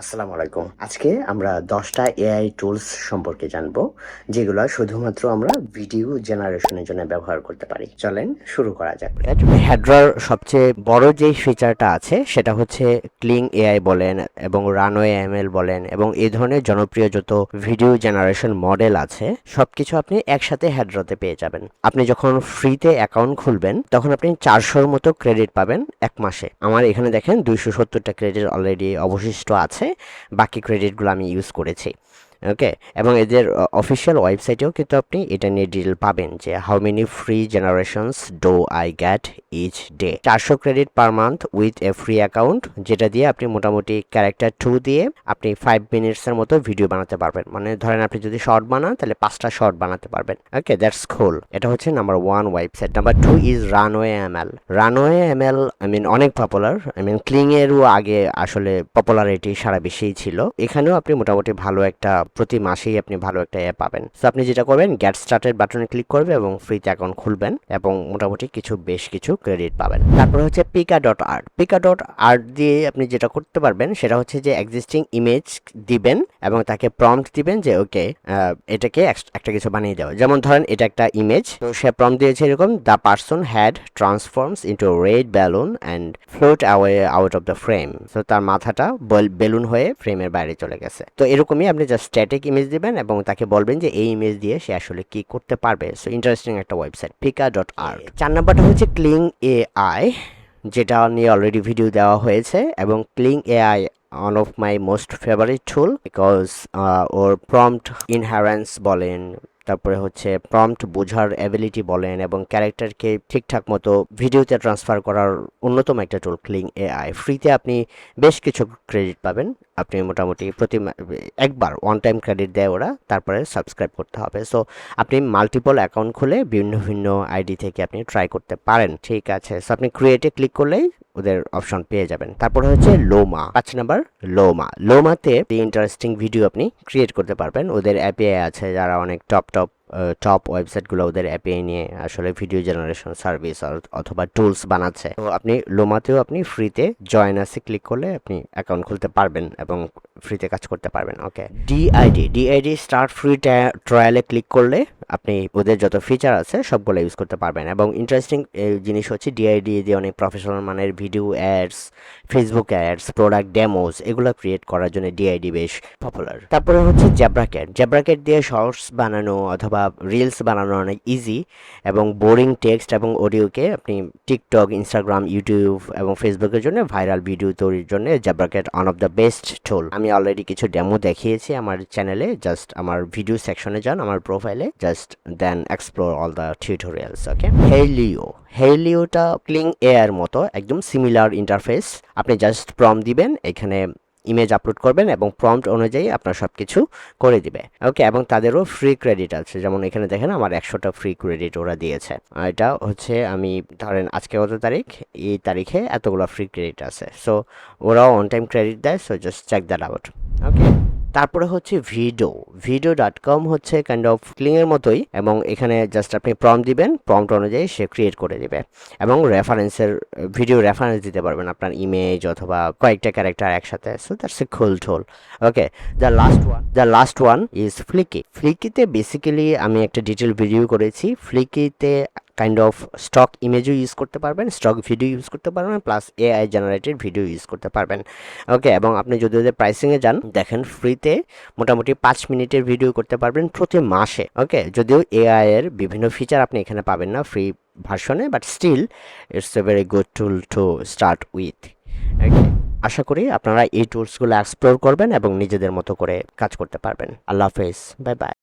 আসসালামু আলাইকুম। আজকে আমরা দশটা এআই টুলস সম্পর্কে জানব, যেগুলো শুধুমাত্র আমরা ভিডিও জেনারেশনের জন্য ব্যবহার করতে পারি। চলেন শুরু করা যাক। হ্যাড্রার সবচেয়ে বড় যে ফিচারটা আছে, সেটা হচ্ছে ক্লিং এআই বলেন এবং রানওয়ে এমএল বলেন এবং এই ধরনের জনপ্রিয় যত ভিডিও জেনারেশন মডেল আছে, সবকিছু আপনি একসাথে হ্যাড্রাতে পেয়ে যাবেন। আপনি যখন ফ্রিতে অ্যাকাউন্ট খুলবেন, তখন আপনি চারশোর মতো ক্রেডিট পাবেন এক মাসে। আমার এখানে দেখেন দুইশো সত্তরটা ক্রেডিট অলরেডি অবশিষ্ট আছে। বাকি ক্রেডিটগুলো আমি ইউজ করেছি। ওকে এবং এদের অফিসিয়াল ওয়েবসাইটেও কিন্তু আপনি এটা নিয়ে ডিটেল পাবেন যে how many free generations do I get each day চারশো credit per month with a free account যেটা দিয়ে আপনি মোটামুটি ক্যারেক্টার টু দিয়ে আপনি ফাইভ মিনিটসের মতো ভিডিও বানাতে পারবেন। মানে ধরেন আপনি যদি শর্ট বানান, তাহলে পাঁচটা শর্ট বানাতে পারবেন। ওকে দ্যাটস খুল এটা হচ্ছে number one website number two is Runway ML Runway ML I mean অনেক পপুলার আই মিন ক্লিং এরও আগে আসলে পপুলারিটি সারা বেশিই ছিল। এখানেও আপনি মোটামুটি ভালো একটা প্রতি মাসেই আপনি ভালো একটা অ্যাপ পাবেন। সো আপনি যেটা করবেন গেট স্টার্টেড বাটনে ক্লিক করবে এবং ফ্রিতে অ্যাকাউন্ট খুলবেন এবং মোটামুটি কিছু, বেশ কিছু ক্রেডিট পাবেন। তারপরে হচ্ছে Pika dot art Pika dot art দিয়ে আপনি যেটা করতে পারবেন, সেটা হচ্ছে যে এক্সিস্টিং ইমেজ দিবেন এবং তাকে প্রম্পট দিবেন যে ওকে এটাকে একটা কিছু বানিয়ে দেওয়া যেমন ধরেন, এটা একটা ইমেজ তো সে প্রম্পট দিয়েছে এরকম the person head transforms into red balloon and float away out of the frame তো তার মাথাটা বেলুন হয়ে ফ্রেমের বাইরে চলে গেছে। তো এরকমই আপনি জাস্ট স্ট্যাটিক ইমেজ দিবেন এবং তাকে বলবেন যে এই ইমেজ দিয়ে সে আসলে কি করতে পারবে। সো ইন্টারেস্টিং একটা ওয়েবসাইট পিকা ডট আর্ট চার নাম্বারটা হচ্ছে ক্লিং এ আই যেটা নিয়ে অলরেডি ভিডিও দেওয়া হয়েছে এবং Kling AI one of my most favourite tool because or prompt ইনহারেন্স বলেন তারপরে হচ্ছে প্রম্পট বোঝার অ্যাবিলিটি বলেন এবং ক্যারেক্টারকে ঠিকঠাক মতো ভিডিওতে ট্রান্সফার করার অন্যতম একটা টুল ক্লিং এআই ফ্রিতে আপনি বেশ কিছু ক্রেডিট পাবেন আপনি মোটামুটি প্রতি একবার ওয়ান টাইম ক্রেডিট দেয় ওরা, তারপরে সাবস্ক্রাইব করতে হবে। সো আপনি মাল্টিপল অ্যাকাউন্ট খুলে ভিন্ন ভিন্ন আইডি থেকে আপনি ট্রাই করতে পারেন। ঠিক আছে। সো আপনি ক্রিয়েটে ক্লিক করলেই ওদের অপশন পেয়ে যাবেন। তারপরে হচ্ছে লোমা পাঁচ নাম্বার লোমা লোমাতে ইন্টারেস্টিং ভিডিও আপনি ক্রিয়েট করতে পারবেন। ওদের অ্যাপে আছে, যারা অনেক টপ টপ টপ ওয়েবসাইটগুলো ওদের অ্যাপে নিয়ে আসলে ভিডিও জেনারেশন সার্ভিস অথবা টুলস বানাচ্ছে। তো আপনি লোমাতেও আপনি ফ্রিতে জয়েন আছে ক্লিক করলে আপনি অ্যাকাউন্ট খুলতে পারবেন এবং ফ্রিতে কাজ করতে পারবেন okay D ID D ID start free ট্রায়ালে click করলে আপনি ওদের যত ফিচার আছে সবগুলো ইউজ করতে পারবেন। এবং ইন্টারেস্টিং জিনিস হচ্ছে ডিআইডি দিয়ে অনেক প্রফেশনাল মানের video ads Facebook ads product demos এগুলো ক্রিয়েট করার জন্য ডিআইডি বেশ পপুলার তারপরে হচ্ছে জ্যাব্রাকেট জ্যাব্রাকেট দিয়ে শর্টস বানানো অথবা রিলস বানানো অনেক ইজি এবং বোরিং টেক্সট এবং অডিওকে আপনি টিকটক ইনস্টাগ্রাম ইউটিউব এবং ফেসবুকের জন্য ভাইরাল ভিডিও তৈরির জন্য Zebracat one of the best tool আমি অলরেডি কিছু ডেমো দেখিয়েছি আমার চ্যানেলে জাস্ট আমার ভিডিও সেকশনে যান, আমার প্রোফাইলে just then explore all the tutorials okay Hailuo হেলিওটা Kling এয়ার মতো, একদম সিমিলার ইন্টারফেস আপনি জাস্ট প্রম দিবেন, এখানে ইমেজ আপলোড করবেন এবং প্রম্পট অনুযায়ী আপনার সব কিছু করে দিবে। ওকে এবং তাদেরও ফ্রি ক্রেডিট আছে। যেমন এখানে দেখেন আমার একশোটা ফ্রি ক্রেডিট ওরা দিয়েছে। এটা হচ্ছে আমি ধরেন আজকে কত তারিখ? এই তারিখে এতগুলো ফ্রি ক্রেডিট আছে। সো ওরাও অন টাইম ক্রেডিট দেয় so just check that out okay তারপরে হচ্ছে ভিডো ভিডিও ডট কম হচ্ছে কাইন্ড অফ ক্লিংয়ের মতোই এবং এখানে জাস্ট আপনি প্রম দিবেন প্রম্পট অনুযায়ী সে ক্রিয়েট করে দিবে এবং রেফারেন্সের ভিডিও রেফারেন্স দিতে পারবেন আপনার ইমেজ অথবা কয়েকটা ক্যারেক্টার একসাথে। So that's a cool tool okay the last one the last one is Fliki ফ্লিকিতে basically আমি একটা ডিটেল ভিডিও করেছি। ফ্লিকিতে কাইন্ড অফ স্টক ইমেজও ইউজ করতে পারবেন স্টক ভিডিও ইউজ করতে পারবেন plus AI generated video use করতে পারবেন। ওকে এবং আপনি যদি ওদের প্রাইসিংয়ে যান, দেখেন ফ্রিতে মোটামুটি পাঁচ মিনিটের ভিডিও করতে পারবেন প্রতি মাসে। ওকে যদিও এআই এর বিভিন্ন ফিচার আপনি এখানে পাবেন না ফ্রি ভার্সনে but still it's a very good tool to start with আশা করি আপনারা এই টুলসগুলো এক্সপ্লোর করবেন এবং নিজেদের মতো করে কাজ করতে পারবেন। আল্লাহ হাফেজ বাই বাই